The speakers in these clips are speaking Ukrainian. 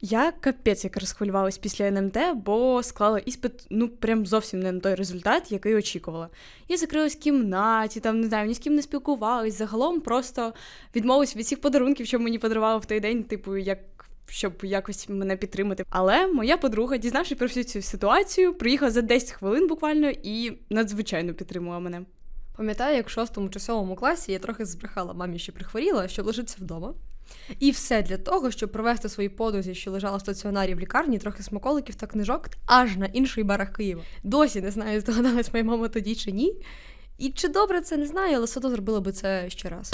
Я капець як розхвилювалась після НМТ, бо склала іспит ну прям зовсім не на той результат, який очікувала. Я закрилась в кімнаті, там не знаю, ні з ким не спілкувалась. Загалом просто відмовилась від всіх подарунків, що мені подарували в той день, типу, як. Щоб якось мене підтримати. Але моя подруга, дізнавшись про всю цю ситуацію, приїхала за 10 хвилин буквально і надзвичайно підтримувала мене. Пам'ятаю, як в шостому чи сьомому класі я трохи збрехала мамі, що прихворіла, щоб лежитися вдома. І все для того, щоб провести свої подрузі, що лежала в стаціонарі в лікарні, трохи смаколиків та книжок аж на інший барах Києва. Досі не знаю, здогадалась моя мама тоді чи ні. І чи добре це не знаю, але одно зробила би це ще раз.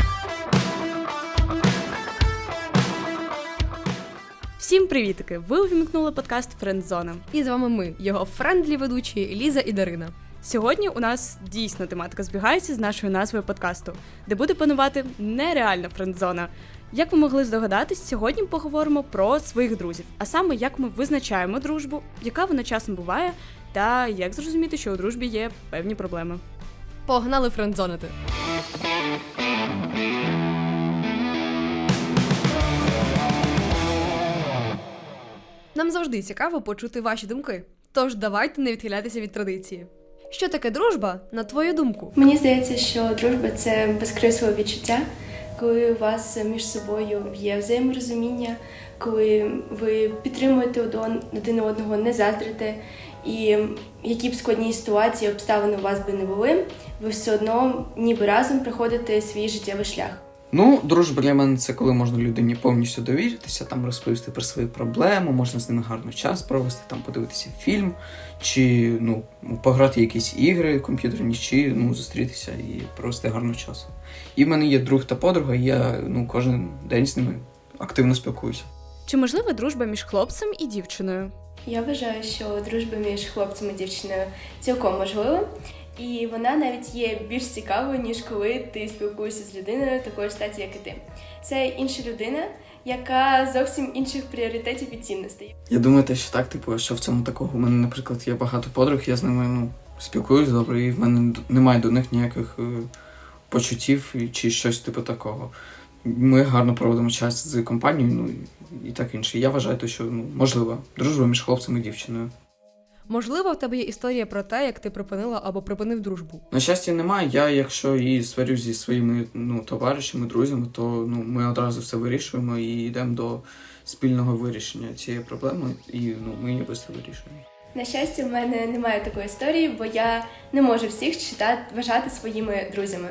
Всім привітики! Ви увімкнули подкаст Френдзона. І з вами ми, його френдлі ведучі Ліза і Дарина. Сьогодні у нас дійсно тематика збігається з нашою назвою подкасту, де буде панувати нереальна френдзона. Як ви могли здогадатись, сьогодні поговоримо про своїх друзів, а саме як ми визначаємо дружбу, яка вона часом буває, та як зрозуміти, що у дружбі є певні проблеми. Погнали френдзонити! Нам завжди цікаво почути ваші думки. Тож давайте не відхилятися від традиції. Що таке дружба, на твою думку? Мені здається, що дружба це безкресове відчуття, коли у вас між собою є взаєморозуміння, коли ви підтримуєте один одного, не заздрите, і які б складні ситуації, обставини у вас би не були, ви все одно ніби разом проходите свій життєвий шлях. Ну, дружба для мене це коли можна людині повністю довіритися, там розповісти про свої проблеми, можна з ними гарно час провести, там подивитися фільм, чи ну, пограти якісь ігри комп'ютерні, чи ну, зустрітися і провести гарно час. І в мене є друг та подруга, і я ну, кожен день з ними активно спілкуюся. Чи можлива дружба між хлопцем і дівчиною? Я вважаю, що дружба між хлопцем і дівчиною цілком можлива. І вона навіть є більш цікавою, ніж коли ти спілкуєшся з людиною такої ж статі, як і ти. Це інша людина, яка зовсім інших пріоритетів і цінностей. Я думаю, те, що так, типу, що в цьому такого. У мене, наприклад, є багато подруг, я з ними ну, спілкуюсь добре, і в мене немає до них ніяких е, почуттів чи щось типу такого. Ми гарно проводимо час з компанією, ну і так інше. Я вважаю, що ну, можливо, дружба між хлопцем і дівчиною. Можливо, в тебе є історія про те, як ти припинила або припинив дружбу. На щастя, немає. Я, якщо і сварю зі своїми ну, товаришами, друзями, то ну, ми одразу все вирішуємо і йдемо до спільного вирішення цієї проблеми, і ну, ми її швидко вирішуємо. На щастя, в мене немає такої історії, бо я не можу всіх читати, вважати своїми друзями.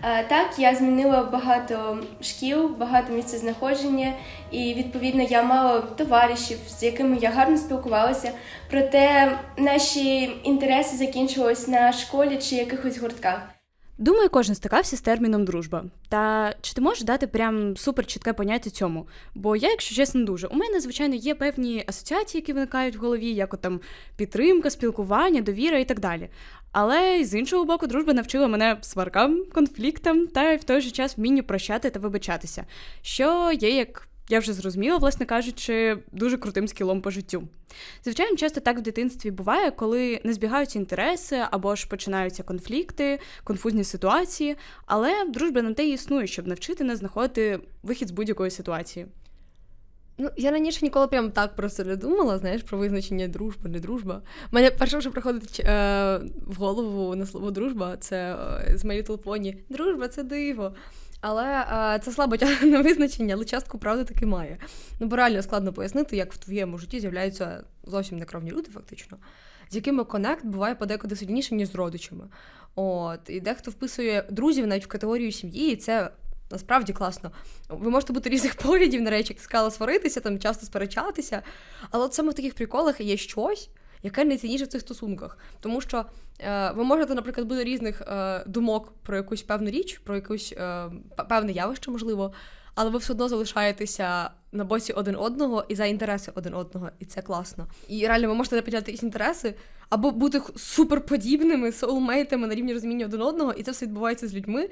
А, так, я змінила багато шкіл, багато місцезнаходження, і відповідно я мала товаришів, з якими я гарно спілкувалася. Проте наші інтереси закінчувалися на школі чи якихось гуртках. Думаю, кожен стикався з терміном дружба. Та чи ти можеш дати прям супер чітке поняття цьому? Бо я, якщо чесно, дуже. У мене, звичайно, є певні асоціації, які виникають в голові, як от там підтримка, спілкування, довіра і так далі. Але з іншого боку, дружба навчила мене сваркам, конфліктам та в той же час вмінню прощати та вибачатися, що є як я вже зрозуміла, власне кажучи, дуже крутим скілом по життю. Звичайно, часто так в дитинстві буває, коли не збігаються інтереси або ж починаються конфлікти, конфузні ситуації, але дружба на те і існує, щоб навчити нас знаходити вихід з будь-якої ситуації. Ну, я раніше ніколи прям так просто не думала, знаєш, про визначення дружба, не дружба. Мене перше, що приходить е, в голову на слово дружба, це е, з Little Pony. Дружба це диво. Але е, це слабо на визначення, але частку правди таки має. Ну, бо реально складно пояснити, як в твоєму житті з'являються зовсім некровні люди, фактично, з якими конект буває подекуди сильніше, ніж з родичами. От, І дехто вписує друзів навіть в категорію сім'ї, і це. Насправді класно. Ви можете бути різних поглядів на речі, як сказала, сваритися, там часто сперечатися. Але от саме в таких приколах є щось, яке найцінніше в цих стосунках. Тому що е, ви можете, наприклад, бути різних е, думок про якусь певну річ, про якусь е, певне явище, можливо, але ви все одно залишаєтеся на боці один одного і за інтереси один одного, і це класно. І реально ви можете не поділяти якісь інтереси або бути суперподібними, соулмейтами на рівні розуміння один одного, і це все відбувається з людьми,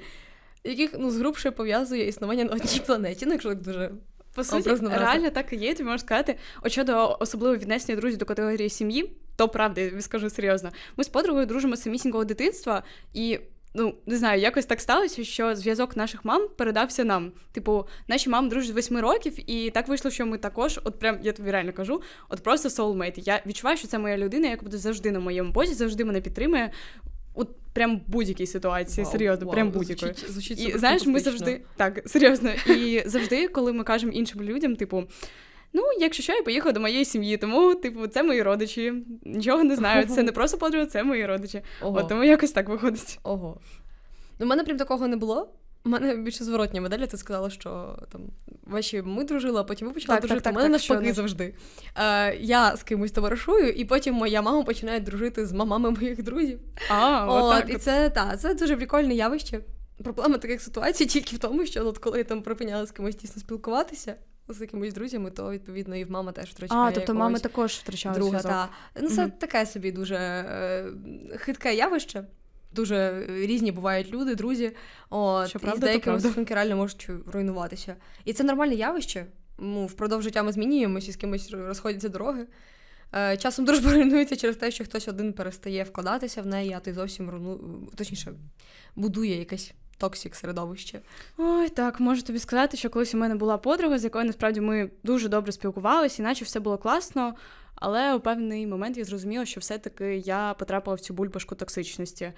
яких ну згрубше пов'язує існування на одній планеті. Ну, якщо так дуже по суті, реально так і є. Ти можеш сказати, от щодо особливо віднесення друзів до категорії сім'ї, то правда, я скажу серйозно. Ми з подругою дружимо з самісінького дитинства, і Ну, не знаю, якось так сталося, що зв'язок наших мам передався нам. Типу, наші мами дружать з восьми років, і так вийшло, що ми також, от прям я тобі реально кажу, от просто soulmate. Я відчуваю, що це моя людина, яка буде завжди на моєму бозі, завжди мене підтримує. От прям будь-якій ситуації, Вау, серйозно, вау, прям будь-якої. Звучить, звучить І знаєш, ми завжди так, серйозно. І завжди, коли ми кажемо іншим людям, типу. Ну, якщо що, я поїхала до моєї сім'ї, тому, типу, це мої родичі. Нічого не знаю. Це не просто подруга, це мої родичі. Ого. От тому якось так виходить. Ого. Ну, в мене прям такого не було. У мене більше зворотня модель, ти сказала, що там ваші ми дружили, а потім ви почали Так, дружити. У мене навпаки завжди. Е, я з кимось товаришую, і потім моя мама починає дружити з мамами моїх друзів. А, От, отак. і це та, це дуже прикольне явище. Проблема таких ситуацій тільки в тому, що от коли я там припиняла з кимось тісно спілкуватися, з якимись друзями, то відповідно і в мама теж втрачає. А, тобто мами також втрачали друга. Та. Ну, це Мгм. таке собі дуже е, хитке явище. Дуже різні бувають люди, друзі. От, Що правда, деякими правда. стосунки реально можуть руйнуватися. І це нормальне явище. Ну, впродовж життя ми змінюємося, і з кимось розходяться дороги. Е, часом дружба руйнується через те, що хтось один перестає вкладатися в неї, а той зовсім руйну... точніше, будує якесь токсик середовище. Ой, так, можу тобі сказати, що колись у мене була подруга, з якою насправді ми дуже добре спілкувалися, іначе все було класно. Але у певний момент я зрозуміла, що все-таки я потрапила в цю бульбашку токсичності.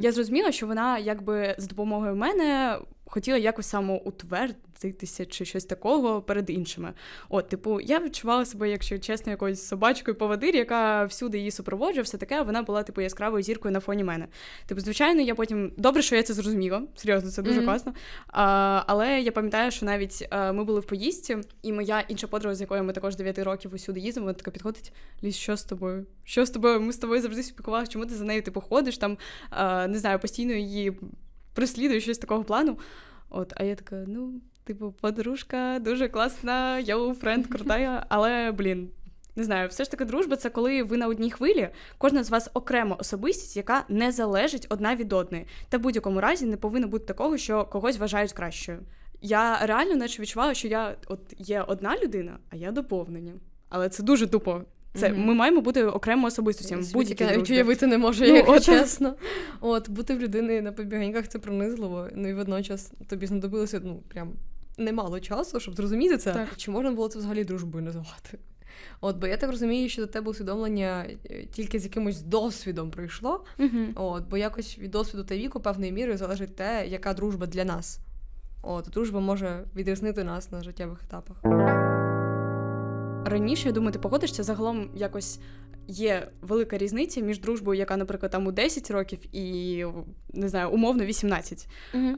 Я зрозуміла, що вона якби з допомогою мене хотіла якось самоутвердитися чи щось такого перед іншими. От, типу, я відчувала себе, якщо чесно, якоюсь собачкою поводир, яка всюди її супроводжує, все таке, вона була типу яскравою зіркою на фоні мене. Типу, звичайно, я потім добре, що я це зрозуміла. Серйозно, це дуже Мгм. класно. А, але я пам'ятаю, що навіть а, ми були в поїздці, і моя інша подруга, з якою ми також 9 років усюди їздимо, вона така підходить: Ліс, що з тобою? Що з тобою? Ми з тобою завжди спілкувалися, чому ти за нею типу ходиш там, а, не знаю, постійно її преслідуєш щось такого плану. От, а я така, ну, типу, подружка, дуже класна, йоу, френд, крута, але, блін. Не знаю, все ж таки дружба це коли ви на одній хвилі, кожна з вас окрема особистість, яка не залежить одна від одної. Та в будь-якому разі не повинно бути такого, що когось вважають кращою. Я реально наче відчувала, що я от є одна людина, а я доповнення. Але це дуже тупо. Це Мгм. ми маємо бути окремо особистостями будь-якій навіть уявити не можу, Ну, якщо от. чесно. От, бути в людини на побігеньках це пронизливо. Ну і водночас тобі знадобилося ну, прям немало часу, щоб зрозуміти це. Так. Чи можна було це взагалі дружбою називати? От, бо я так розумію, що до тебе усвідомлення е, тільки з якимось досвідом прийшло. Мгм. От, бо якось від досвіду та віку певною мірою залежить те, яка дружба для нас. От, дружба може відрізнити нас на життєвих етапах. Раніше, я думаю, ти погодишся, загалом якось є велика різниця між дружбою, яка, наприклад, там у 10 років і не знаю, умовно 18.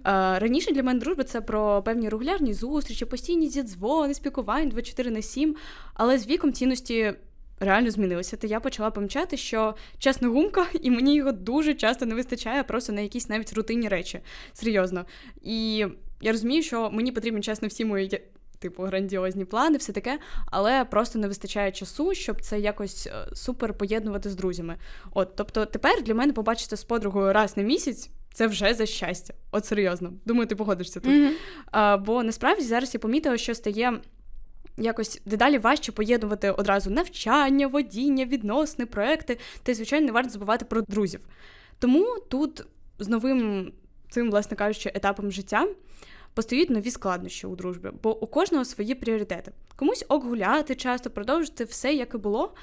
А, раніше для мене дружба це про певні регулярні зустрічі, постійні зідзвони, спілкування 24 на 7, але з віком цінності. Реально змінилися, то я почала помічати, що чесно гумка, і мені його дуже часто не вистачає просто на якісь навіть рутинні речі. Серйозно. І я розумію, що мені потрібні чесно всі мої типу грандіозні плани, все таке, але просто не вистачає часу, щоб це якось е, супер поєднувати з друзями. От, тобто, тепер для мене побачити з подругою раз на місяць. Це вже за щастя. От серйозно. Думаю, ти погодишся тут. Мгм. А, бо насправді зараз я помітила, що стає якось дедалі важче поєднувати одразу навчання, водіння, відносини, проекти, та й, звичайно, не варто забувати про друзів. Тому тут з новим цим, власне кажучи, етапом життя постають нові складнощі у дружбі, бо у кожного свої пріоритети. Комусь ок гуляти часто, продовжити все, як і було.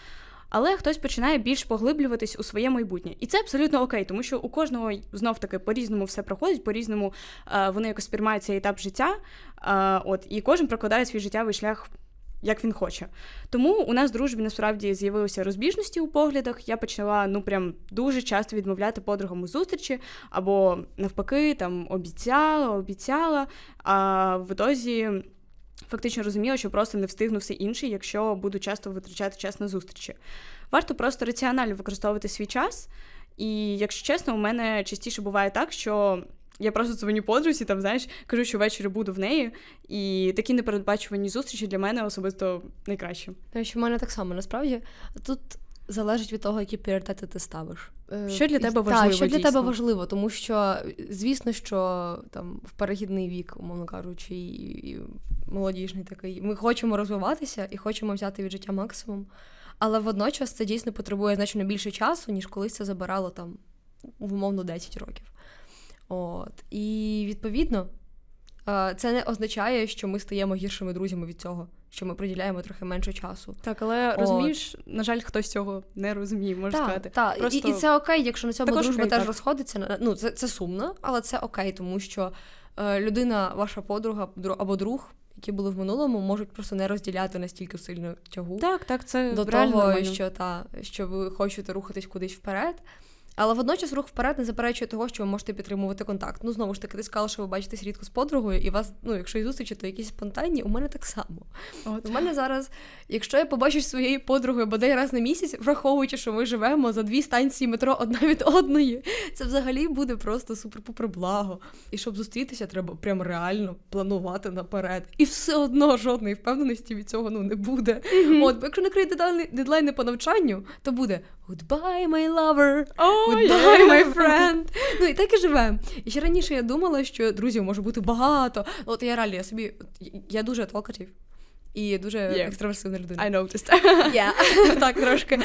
Але хтось починає більш поглиблюватись у своє майбутнє. І це абсолютно окей, тому що у кожного знов таки по-різному все проходить, по-різному е, вони якось сприймають цей етап життя. Е, от, і кожен прокладає свій життєвий шлях. Як він хоче. Тому у нас в дружбі насправді з'явилися розбіжності у поглядах. Я почала ну прям дуже часто відмовляти подругам у зустрічі, або навпаки, там обіцяла, обіцяла. А в ітозі фактично розуміла, що просто не встигну все інше, якщо буду часто витрачати час на зустрічі. Варто просто раціонально використовувати свій час. І, якщо чесно, у мене частіше буває так, що я просто дзвоню подрузі, там, знаєш, кажу, що ввечері буду в неї, і такі непередбачувані зустрічі для мене особисто найкращі. Тому що в мене так само насправді тут залежить від того, які пріоритети ти ставиш. Е, Що для тебе важливо, що для дійсно? тебе важливо, тому що звісно, що там в перехідний вік, умовно кажучи, і, і молодіжний такий. Ми хочемо розвиватися і хочемо взяти від життя максимум. Але водночас це дійсно потребує значно більше часу, ніж колись це забирало там умовно 10 років. От. І відповідно, е, це не означає, що ми стаємо гіршими друзями від цього, що ми приділяємо трохи менше часу. Так, але От. розумієш, на жаль, хтось цього не розуміє, можна сказати. Так, Просто- і, і це окей, якщо на цьому Також дружба окей, теж так. розходиться. Ну, це, це сумно, але це окей, тому що е, людина, ваша подруга дру- або друг, які були в минулому, можуть просто не розділяти настільки сильно тягу Так, так, це до реально того, нормально. що, та, що ви хочете рухатись кудись вперед. Але водночас рух вперед не заперечує того, що ви можете підтримувати контакт. Ну, знову ж таки, ти сказала, що ви бачитесь рідко з подругою, і вас, ну, якщо і зустрічі, то якісь спонтанні, у мене так само. От. У мене зараз, якщо я побачу своєю подругою бодай раз на місяць, враховуючи, що ми живемо за дві станції метро одна від одної, це взагалі буде просто супер-пупер благо. І щоб зустрітися, треба прям реально планувати наперед. І все одно жодної впевненості від цього ну не буде. От, бо якщо накриє дедлайни, дедлайни по навчанню, то буде Goodbye, my lover! О, Goodbye, є. my friend. Ну і так і живемо. І ще раніше я думала, що друзів може бути багато. От я реально, я собі я дуже talkative і дуже Є. екстраверсивна людина. I noticed. Yeah. так, трошки.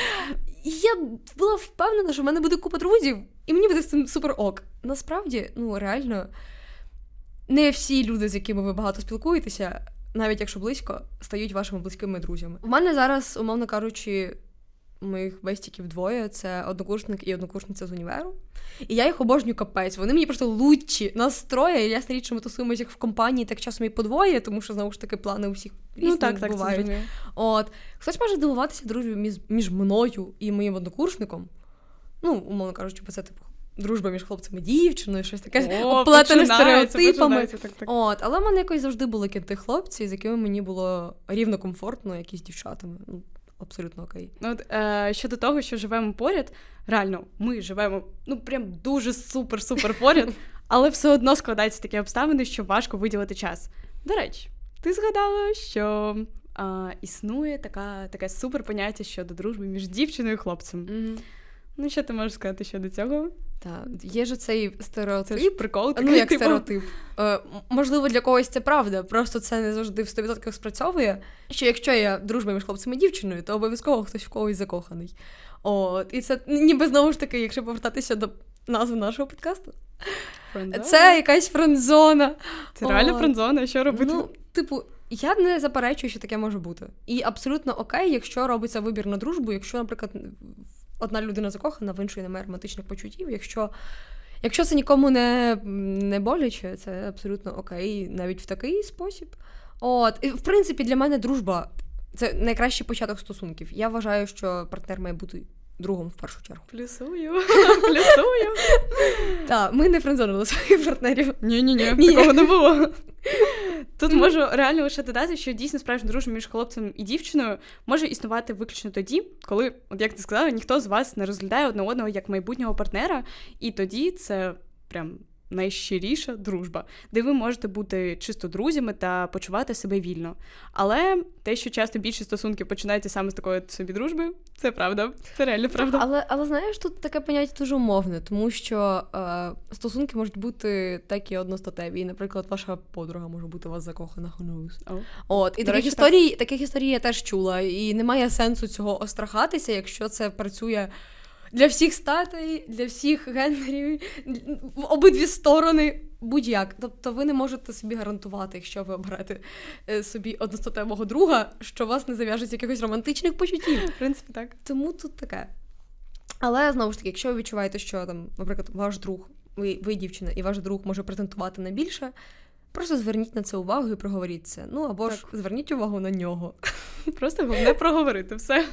І я була впевнена, що в мене буде купа друзів, і мені буде з цим супер ок. Насправді, ну реально, не всі люди, з якими ви багато спілкуєтеся, навіть якщо близько, стають вашими близькими друзями. У мене зараз, умовно кажучи, моїх бестіків двоє це однокурсник і однокурсниця з універу. І я їх обожнюю капець. Вони мені просто лучші настроє. І ясна річ, що ми тусуємося в компанії, так часом і подвоє, тому що знову ж таки плани у всіх різні Ну так, так, бувають. От хтось може здивуватися дружбі між, між мною і моїм однокурсником. Ну, умовно кажучи, бо це типу дружба між хлопцем і дівчиною, щось таке оплетене стереотипами. Так, так. От, але в мене якось завжди були кінти хлопці, з якими мені було рівно комфортно, як і з дівчатами. Абсолютно окей. Ну, От, е, щодо того, що живемо поряд, реально, ми живемо ну прям дуже супер-супер поряд, але все одно складаються такі обставини, що важко виділити час. До речі, ти згадала, що е, існує така, таке супер поняття щодо дружби між дівчиною і хлопцем. Ну, що ти можеш сказати щодо цього? Так, є ж цей Це стереотип. ж прикол такий, Ну, як типу. стереотип. Е, можливо, для когось це правда, просто це не завжди в 100% спрацьовує. Що якщо є дружба між хлопцем і дівчиною, то обов'язково хтось в когось закоханий. От, і це ніби знову ж таки, якщо повертатися до назви нашого подкасту, Френдзона? це якась френдзона. Це реально От. френдзона, що робити? Ну, типу, я не заперечую, що таке може бути. І абсолютно окей, якщо робиться вибір на дружбу, якщо, наприклад, одна людина закохана, в іншої немає романтичних почуттів. Якщо, якщо це нікому не, не боляче, це абсолютно окей, навіть в такий спосіб. От, і в принципі, для мене дружба це найкращий початок стосунків. Я вважаю, що партнер має бути другом в першу чергу. Плюсую, плюсую. Так, ми не френдзонили своїх партнерів. Ні-ні-ні, Ні. такого не було. Тут можу реально лише додати, що дійсно справжня дружба між хлопцем і дівчиною може існувати виключно тоді, коли, от як ти сказала, ніхто з вас не розглядає одне одного як майбутнього партнера, і тоді це прям найщиріша дружба, де ви можете бути чисто друзями та почувати себе вільно. Але те, що часто більші стосунки починаються саме з такої собі дружби, це правда. Це реально правда. Але, але знаєш, тут таке поняття дуже умовне, тому що е, стосунки можуть бути такі одностатеві. І, наприклад, ваша подруга може бути у вас закохана, knows. О. От, і До таких речі, історій, таких історій я теж чула. І немає сенсу цього острахатися, якщо це працює для всіх статей, для всіх гендерів, в обидві сторони. Будь-як. Тобто ви не можете собі гарантувати, якщо ви оберете е, собі одностатевого друга, що вас не зав'яжеться якихось романтичних почуттів. В принципі, так. Тому тут таке. Але знову ж таки, якщо ви відчуваєте, що там, наприклад, ваш друг, ви, ви дівчина, і ваш друг може претендувати на більше, просто зверніть на це увагу і проговоріть це. Ну або ж зверніть увагу на нього. Просто головне проговорити все.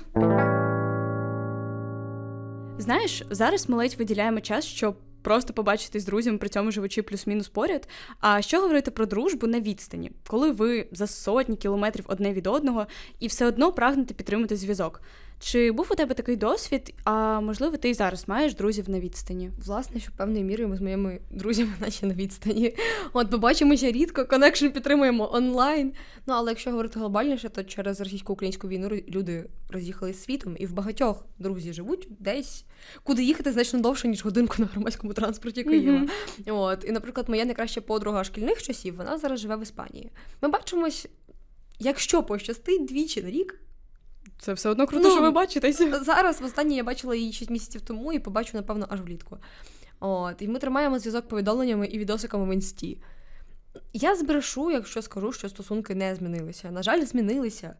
Знаєш, зараз ми ледь виділяємо час, щоб просто побачитись з друзями, при цьому живучи плюс-мінус поряд. А що говорити про дружбу на відстані, коли ви за сотні кілометрів одне від одного і все одно прагнете підтримати зв'язок? Чи був у тебе такий досвід? А можливо, ти і зараз маєш друзів на відстані? Власне, що певною мірою ми з моїми друзями, наче на відстані. От побачимося рідко, коннекшн підтримуємо онлайн. Ну але якщо говорити глобальніше, то через російсько-українську війну люди роз'їхались світом, і в багатьох друзі живуть десь, куди їхати значно довше, ніж годинку на громадському транспорті Києва. Мгм. От, і, наприклад, моя найкраща подруга шкільних часів, вона зараз живе в Іспанії. Ми бачимось, якщо пощастить, двічі на рік. Це все одно круто, Ну, що ви бачитесь. Зараз востаннє я бачила її 6 місяців тому і побачу, напевно, аж влітку. От, і ми тримаємо зв'язок повідомленнями і відосиками в інсті. Я збрешу, якщо скажу, що стосунки не змінилися. На жаль, змінилися.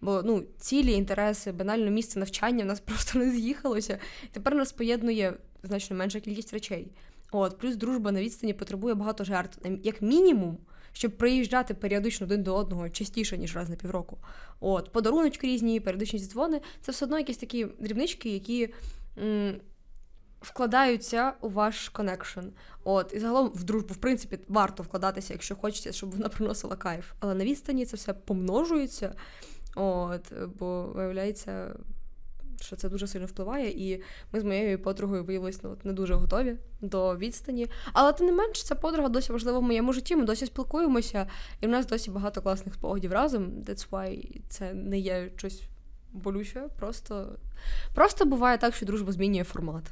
Бо ну, цілі, інтереси, банально місце навчання в нас просто не з'їхалося. Тепер нас поєднує значно менша кількість речей. От, плюс дружба на відстані потребує багато жертв, як мінімум, щоб приїжджати періодично один до одного частіше, ніж раз на півроку. От, подаруночки різні, періодичні дзвони це все одно якісь такі дрібнички, які м, вкладаються у ваш коннекшн. От, і загалом в дружбу, в принципі, варто вкладатися, якщо хочеться, щоб вона приносила кайф. Але на відстані це все помножується. От, бо виявляється, що це дуже сильно впливає, і ми з моєю подругою виявилися ну, не дуже готові до відстані. Але тим не менш, ця подруга досі важлива в моєму житті. Ми досі спілкуємося, і в нас досі багато класних спогадів разом. That's why це не є щось болюче. Просто, просто буває так, що дружба змінює формат.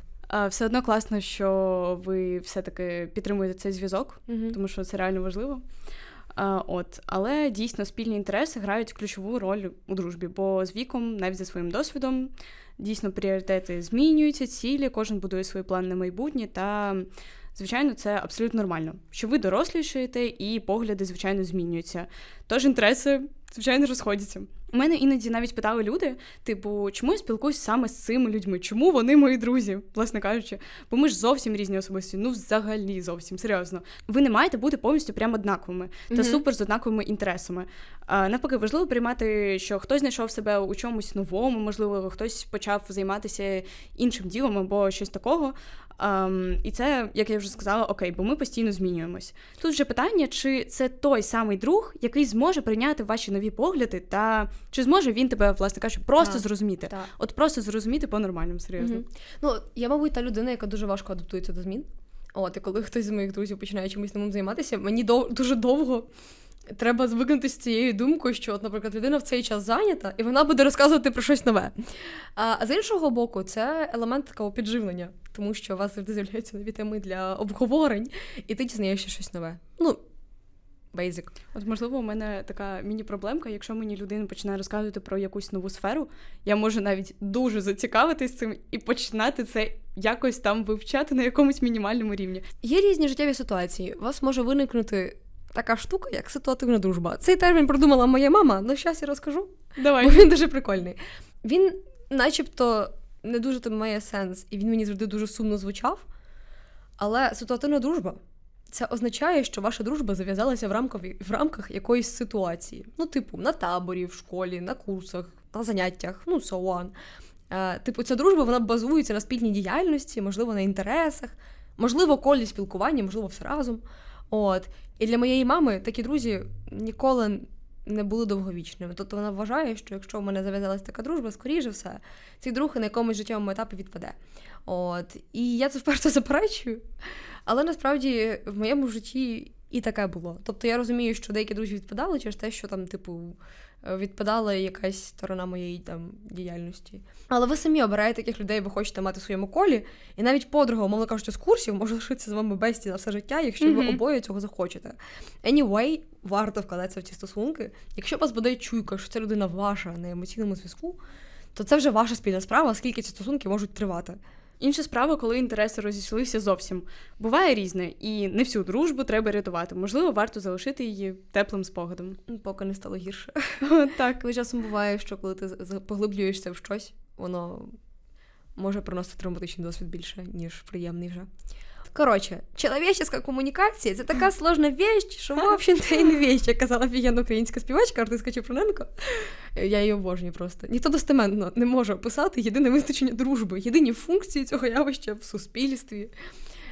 Все одно класно, що ви все-таки підтримуєте цей зв'язок, Тому тому що це реально важливо. От, але дійсно спільні інтереси грають ключову роль у дружбі, бо з віком, навіть за своїм досвідом, дійсно пріоритети змінюються, цілі, кожен будує свої плани на майбутнє, та звичайно, це абсолютно нормально. Що ви дорослішаєте і погляди, звичайно, змінюються. Тож інтереси, звичайно, розходяться. У мене іноді навіть питали люди, типу, чому я спілкуюсь саме з цими людьми? Чому вони мої друзі, власне кажучи? Бо ми ж зовсім різні особисті, ну взагалі зовсім серйозно. Ви не маєте бути повністю прямо однаковими та Мгм. супер з однаковими інтересами. А, навпаки, важливо приймати, що хтось знайшов себе у чомусь новому, можливо, хтось почав займатися іншим ділом або щось такого. Ам, і це, як я вже сказала, окей, бо ми постійно змінюємось. Тут вже питання, чи це той самий друг, який зможе прийняти ваші нові погляди, та чи зможе він тебе, власне кажучи, просто Так. зрозуміти. Так. От просто зрозуміти по-нормальному, серйозно. Мгм. Ну, я, мабуть, та людина, яка дуже важко адаптується до змін. От, і коли хтось з моїх друзів починає чимось новим займатися, мені дов- дуже довго треба звикнути з цією думкою, що, от, наприклад, людина в цей час зайнята, і вона буде розказувати про щось нове. А, з іншого боку, це елемент такого підживлення, тому що у вас завжди з'являються нові теми для обговорень, і ти дізнаєшся щось нове. Ну, basic. От, можливо, у мене така міні-проблемка. Якщо мені людина починає розказувати про якусь нову сферу, я можу навіть дуже зацікавитись цим і починати це якось там вивчати на якомусь мінімальному рівні. Є різні життєві ситуації. У вас може виникнути така штука, як ситуативна дружба. Цей термін придумала моя мама, ну зараз я розкажу, Давай. бо він дуже прикольний. Він, начебто, не дуже там має сенс, і він мені завжди дуже сумно звучав. Але ситуативна дружба це означає, що ваша дружба зав'язалася в рамках, в рамках якоїсь ситуації. Ну, типу, на таборі, в школі, на курсах, на заняттях, ну, so on. Е, типу, ця дружба вона базується на спільній діяльності, можливо, на інтересах, можливо, колі спілкування, можливо, все разом. От. І для моєї мами такі друзі ніколи не були довговічними. Тобто вона вважає, що якщо в мене зав'язалася така дружба, скоріше все, цей друг на якомусь життєвому етапі відпаде. От. І я це вперто заперечую. Але насправді в моєму житті і таке було. Тобто я розумію, що деякі друзі відпадали через те, що там, типу, е, відпадала якась сторона моєї там діяльності. Але ви самі обираєте таких людей, ви хочете мати в своєму колі, і навіть подруга, умовно кажучи, з курсів може лишитися з вами бесті на все життя, якщо ви обоє цього захочете. Anyway, варто вкладатися в ці стосунки. Якщо вас буде чуйка, що ця людина ваша на емоційному зв'язку, то це вже ваша спільна справа, скільки ці стосунки можуть тривати. Інша справа, коли інтереси розійшлися зовсім. Буває різне, і не всю дружбу треба рятувати. Можливо, варто залишити її теплим спогадом. Поки не стало гірше. так. Коли часом буває, що коли ти поглиблюєшся в щось, воно може приносити травматичний досвід більше, ніж приємний вже. Коротше, чоловіческа комунікація це така сложна вещь, що, в общем-то, і не вещь, як казала офігенна українська співачка артистка Чеприненко. Я її обожнюю просто. Ніхто достеменно не може описати єдине визначення дружби, єдині функції цього явища в суспільстві.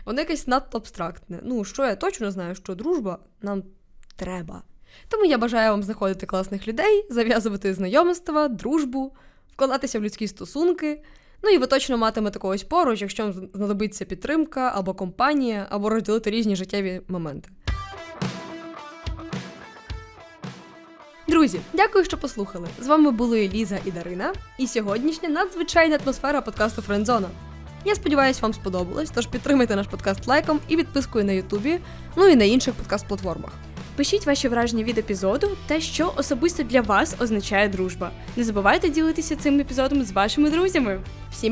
Воно якесь надто абстрактне. Ну, що я точно знаю, що дружба нам треба. Тому я бажаю вам знаходити класних людей, зав'язувати знайомства, дружбу, вкладатися в людські стосунки. Ну і ви точно матимете когось поруч, якщо вам знадобиться підтримка або компанія, або розділити різні життєві моменти. Друзі, дякую, що послухали. З вами були Ліза і Дарина, і сьогоднішня надзвичайна атмосфера подкасту Френдзона. Я сподіваюся, вам сподобалось, тож підтримайте наш подкаст лайком і підпискою на Ютубі, ну і на інших подкаст-платформах. Пишіть ваші враження від епізоду та що особисто для вас означає дружба. Не забувайте ділитися цим епізодом з вашими друзями. Всім